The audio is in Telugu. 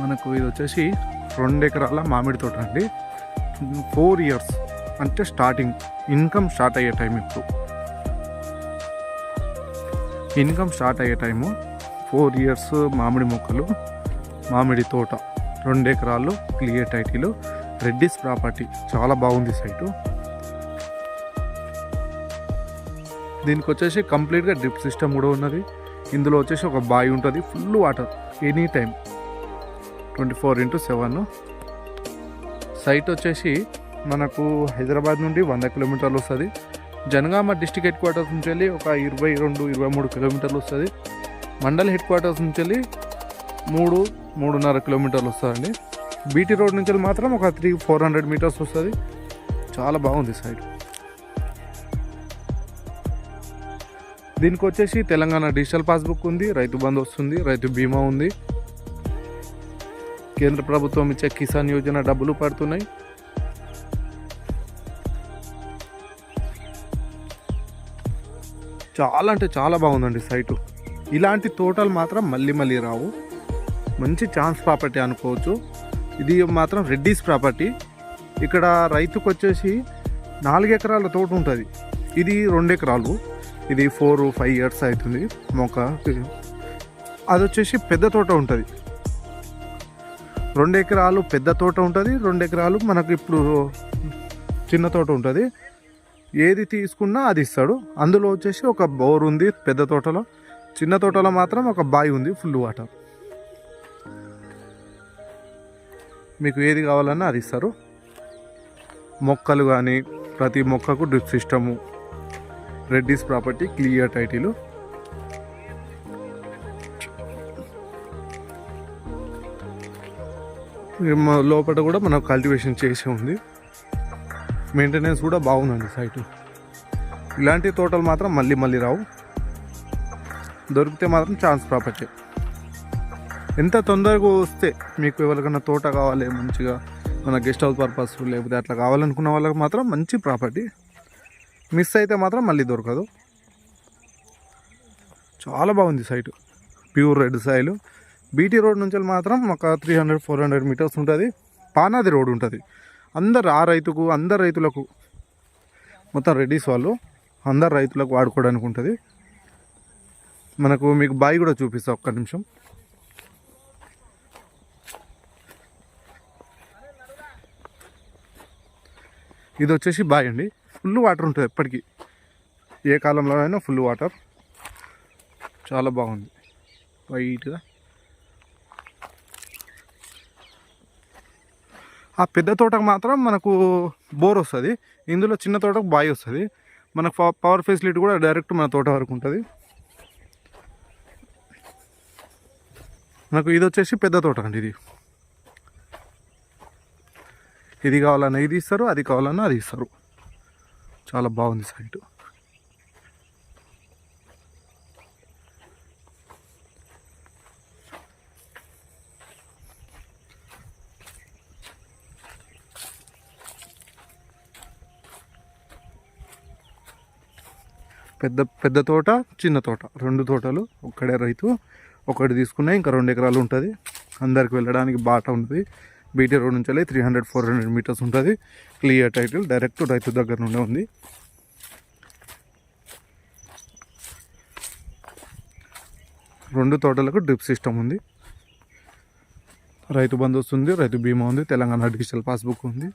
మనకు ఇది వచ్చేసి రెండు ఎకరాల మామిడి తోట అండి. ఫోర్ ఇయర్స్ అంటే స్టార్టింగ్ ఇన్కమ్ స్టార్ట్ అయ్యే టైం ఇప్పుడు. ఇన్కమ్ స్టార్ట్ అయ్యే టైము ఫోర్ ఇయర్స్ మామిడి మొక్కలు మామిడి తోట రెండు ఎకరాలు క్లియర్ టైటిల్ రెడ్డిస్ ప్రాపర్టీ చాలా బాగుంది సైటు దీనికి వచ్చేసి కంప్లీట్గా డ్రిప్ సిస్టమ్ కూడా ఉన్నది. ఇందులో వచ్చేసి ఒక బావి ఉంటుంది full water any time twenty four into seven. Site వచ్చేసి మనకు హైదరాబాద్ నుండి వంద కిలోమీటర్లు వస్తుంది. జనగామ డిస్టిక్ హెడ్ క్వార్టర్స్ నుంచి వెళ్ళి ఒక ఇరవై రెండు ఇరవై మూడు కిలోమీటర్లు వస్తుంది. మండల్ హెడ్ క్వార్టర్స్ నుంచి వెళ్ళి మూడు మూడున్నర కిలోమీటర్లు వస్తుందండి. బీటీ రోడ్ నుంచి వెళ్ళి మాత్రం ఒక త్రీ ఫోర్ హండ్రెడ్ మీటర్స్ వస్తుంది. చాలా బాగుంది సైడ్ దీనికి వచ్చేసి తెలంగాణ డిజిటల్ పాస్బుక్ ఉంది రైతు బంధు వస్తుంది రైతు బీమా ఉంది. కేంద్ర ప్రభుత్వం ఇచ్చే కిసాన్ యోజన డబ్బులు పడుతున్నాయి. చాలా అంటే చాలా బాగుందండి సైటు. ఇలాంటి తోటలు మాత్రం మళ్ళీ మళ్ళీ రావు. మంచి ఛాన్స్ ప్రాపర్టీ అనుకోవచ్చు. ఇది మాత్రం రెడ్డీస్ ప్రాపర్టీ. ఇక్కడ రైతుకు వచ్చేసి నాలుగు ఎకరాల తోట ఉంటుంది. ఇది రెండు ఎకరాలు. ఇది ఫోర్ ఫైవ్ ఇయర్స్ అవుతుంది. మొక్క. అది వచ్చేసి పెద్ద తోట ఉంటుంది. రెండు ఎకరాలు పెద్ద తోట ఉంటుంది రెండు ఎకరాలు మనకు ఇప్పుడు చిన్న తోట ఉంటుంది. ఏది తీసుకున్నా అది ఇస్తాడు. అందులో వచ్చేసి ఒక బోర్ ఉంది పెద్ద తోటలో. చిన్న తోటలో మాత్రం ఒక బావి ఉంది ఫుల్ వాటర్ మీకు ఏది కావాలన్నా అది ఇస్తారు. మొక్కలు కానీ ప్రతి మొక్కకు drip system Reddy's property clear title. లోపల కూడా మనం కల్టివేషన్ చేసి ఉంది. మెయింటెనెన్స్ కూడా బాగుందండి సైటు ఇలాంటి తోటలు మాత్రం మళ్ళీ మళ్ళీ రావు. దొరికితే మాత్రం ఛాన్స్ ప్రాపర్టీ ఎంత తొందరగా వస్తే మీకు ఎవరికైనా తోట కావాలి మంచిగా మన గెస్ట్ హౌస్ పర్పస్ లేకపోతే అట్లా కావాలనుకున్న వాళ్ళకి మాత్రం మంచి ప్రాపర్టీ మిస్ అయితే మాత్రం మళ్ళీ దొరకదు. చాలా బాగుంది site pure red soil BT road నుంచి మాత్రం ఒక three hundred four hundred metres ఉంటుంది. పానాది రోడ్ ఉంటుంది. అందరు ఆ రైతుకు అందరు రైతులకు మొత్తం రెడీస్ వాళ్ళు అందరు రైతులకు వాడుకోవడానికి ఉంటుంది. మనకు మీకు బావి కూడా చూపిస్తా ఒక్క నిమిషం. ఇది వచ్చేసి బావి అండి. ఫుల్ వాటర్ ఉంటుంది ఎప్పటికీ. ఏ కాలంలో అయినా ఫుల్ వాటర్ చాలా బాగుంది. వైట్గా ఆ పెద్ద తోటకు మాత్రం మనకు బోర్ వస్తుంది. ఇందులో చిన్న తోటకు బావి వస్తుంది. మనకు పవర్ ఫెసిలిటీ కూడా డైరెక్ట్ మన తోట వరకు ఉంటుంది. మనకు ఇది వచ్చేసి పెద్ద తోట అండి ఇది. ఇది కావాలన్నా ఇది ఇస్తారు అది కావాలన్నా అది ఇస్తారు. చాలా బాగుంది సైటు పెద్ద పెద్ద తోట చిన్న తోట. రెండు తోటలు ఒక్కడే రైతు ఒకటి తీసుకున్నా ఇంకా రెండు ఎకరాలు ఉంటుంది. అందరికి వెళ్ళడానికి బాట ఉంటుంది బీటీ రోడ్ నుంచి వెళ్ళి three hundred four hundred metres ఉంటుంది. క్లియర్ టైటిల్ డైరెక్ట్ రైతు దగ్గర నుండే ఉంది. రెండు తోటలకు డ్రిప్ సిస్టమ్ ఉంది. రైతు బంధు వస్తుంది రైతు బీమా ఉంది తెలంగాణ డిజిటల్ పాస్బుక్ ఉంది.